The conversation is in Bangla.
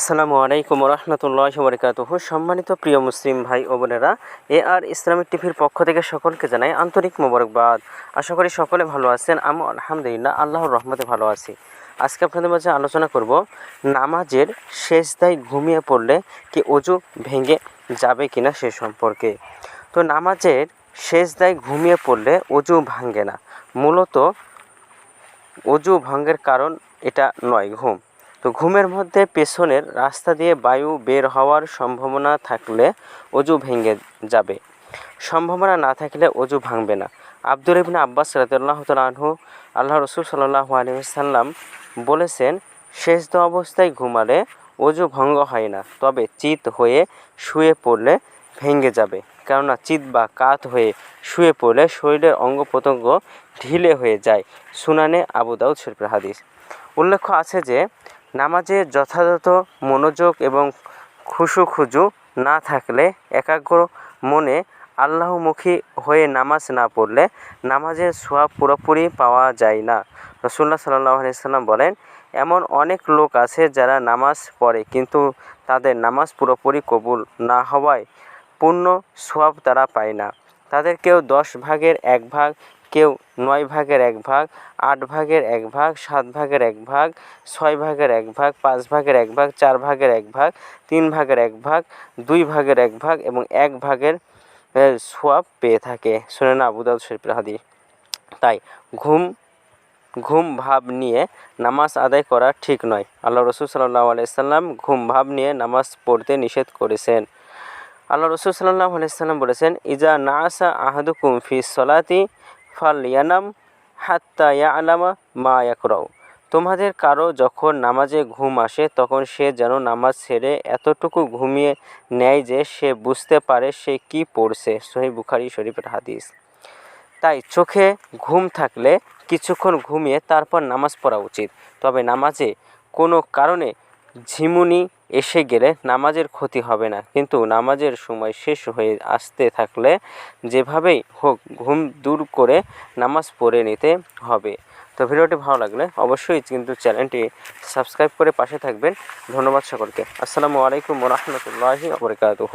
আসসালামু আলাইকুম রহমতুল্লাহ বরকাতুহ সম্মানিত প্রিয় মুসলিম ভাই ও বোনেরা, এ আর ইসলামিক টিভির পক্ষ থেকে সকলকে জানাই আন্তরিক মোবারকবাদ। আশা করি সকলে ভালো আছেন আমি আলহামদুলিল্লাহ আল্লাহর রহমতে ভালো আছি। আজকে আপনাদের মাঝে আলোচনা করব, নামাজের শেষ দায় ঘুমিয়ে পড়লে কি অজু ভেঙে যাবে কিনা সে সম্পর্কে। তো নামাজের শেষ দায় ঘুমিয়ে পড়লে অজু ভাঙে না। মূলত অজু ভঙ্গের কারণ এটা নয়, ঘুম। তো ঘুমের মধ্যে পেছনের রাস্তা দিয়ে বায়ু বের হওয়ার সম্ভাবনা থাকলে অজু ভেঙে যাবে। সম্ভাবনা না থাকলে অজু ভাঙবে না। আব্দুর ইবনে আব্বাস রাদিয়াল্লাহু আনহু আল্লাহ রসুল সাল্লাহ আলাইহি সাল্লাম বলেছেন, শেষ অবস্থায় ঘুমালে অজু ভঙ্গ হয় না, তবে চিত হয়ে শুয়ে পড়লে ভেঙে যাবে। কেননা চিত বা কাত হয়ে শুয়ে পড়লে শরীরের অঙ্গ প্রত্যঙ্গ ঢিলে হয়ে যায়। সুনানে আবু দাউদ হাদিস। উল্লেখ্য আছে যে নামাজে যথাযথ মনোযোগ এবং খুশু খুজু না থাকলে, একাগ্র মনে আল্লাহমুখী হয়ে নামাজ না পড়লে নামাজের সোয়াব পুরোপুরি পাওয়া যায় না। রসুল্লাহ সাল্লাহ আলাইসাল্লাম বলেন, এমন অনেক লোক আছে যারা নামাজ পড়ে কিন্তু তাদের নামাজ পুরোপুরি কবুল না হওয়ায় পূর্ণ সোয়াব তারা পায় না। তাদের কেউ দশ ভাগের এক ভাগ কেউ নয় ভাগের এক ভাগ, আট ভাগের এক ভাগ, সাত ভাগের এক ভাগ, ছয় ভাগের এক ভাগ, পাঁচ ভাগের এক ভাগ, চার ভাগের এক ভাগ, তিন ভাগের এক ভাগ, দুই ভাগের এক ভাগ এবং এক ভাগের সোয়াব পেয়ে থাকে। শুনে না, আবুদাউদ শরীফের হাদিস। তাই ঘুম ঘুম ভাব নিয়ে নামাজ আদায় করা ঠিক নয়। আল্লাহ রসুল সাল্লাহ আলাইসাল্লাম ঘুম ভাব নিয়ে নামাজ পড়তে নিষেধ করেছেন। আল্লাহ রসুল সাল্লাহ আলাইসাল্লাম বলেছেন, ইজা না আসা আহাদুকুম ফি সলাতি ফাল ইয়ানাম হাত্তা ইয়া আলামা মা ইয়াকরাও তোমাদের কারও যখন নামাজে ঘুম আসে, তখন সে যেন নামাজ ছেড়ে এতটুকু ঘুমিয়ে নেয় যে সে বুঝতে পারে সে কি পড়ছে। সহি বুখারি শরীফের হাদিস। তাই চোখে ঘুম থাকলে কিছুক্ষণ ঘুমিয়ে তারপর নামাজ পড়া উচিত। তবে নামাজে কোনো কারণে ঝিমুনি এসে গেলে নামাজের ক্ষতি হবে না। কিন্তু নামাজের সময় শেষ হয়ে আসতে থাকলে যেভাবেই হোক ঘুম দূর করে নামাজ পড়ে নিতে হবে। তো ভিডিওটি ভালো লাগলে অবশ্যই কিন্তু চ্যানেলটি সাবস্ক্রাইব করে পাশে থাকবেন। ধন্যবাদ সকলকে। আসসালামু আলাইকুম রহমতুল্লাহি আবরকাতুহ